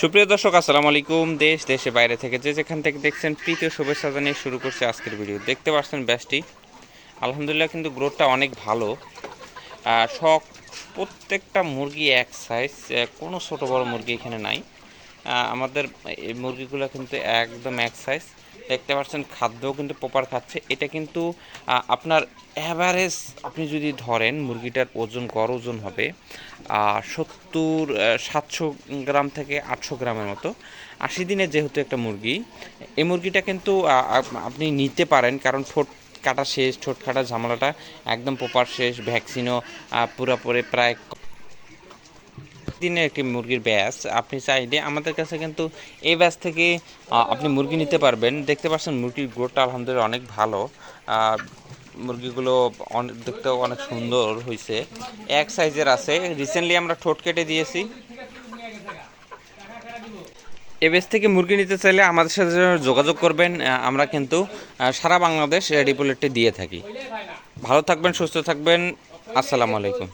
সুপ্রিয় দর্শক, আসসালামু আলাইকুম। দেশ দেশে বাইরে থেকে যে যেখান থেকে দেখছেন তৃতীয় শুভেচ্ছা জানিয়ে শুরু করছে আজকের ভিডিও। দেখতে পাচ্ছেন ব্যাসটি। আলহামদুলিল্লাহ কিন্তু গ্রোথটা অনেক ভালো। সব প্রত্যেকটা মুরগি এক সাইজ কোনো ছোটো বড় মুরগি এখানে নাই। আমাদের এই মুরগিগুলো কিন্তু একদম এক সাইজ দেখতে পাচ্ছেন, খাদ্যও কিন্তু প্রপার খাচ্ছে। এটা কিন্তু আপনার অ্যাভারেজ আপনি যদি ধরেন, মুরগিটার ওজন, গড় ওজন হবে সত্তর সাতশো গ্রাম থেকে আটশো গ্রামের মতো। আশি দিনে যেহেতু একটা মুরগি, এই মুরগিটা কিন্তু আপনি নিতে পারেন, কারণ ঠোঁট কাটা শেষ, ঠোঁট কাটা ঝামেলাটা একদম প্রপার শেষ ভ্যাকসিনও পুরোপুরি প্রায় দিনের একটি মুরগির ব্যাস, আপনি চাইলে আমাদের কাছে কিন্তু এই ব্যাস থেকে আপনি মুরগি নিতে পারবেন। দেখতে পাচ্ছেন মুরগির গ্রোথটা আলহামদুলিল্লাহ অনেক ভালো। মুরগিগুলো অনেক দেখতেও অনেক সুন্দর হয়েছে এক সাইজের আছে। রিসেন্টলি আমরা ঠোঁট কেটে দিয়েছি। এ এবেস থেকে মুরগি নিতে চাইলে আমাদের সাথে যোগাযোগ করবেন। আমরা কিন্তু সারা বাংলাদেশ রেডি রিপোলেটটি দিয়ে থাকি। ভালো থাকবেন, সুস্থ থাকবেন। আসসালামু আলাইকুম।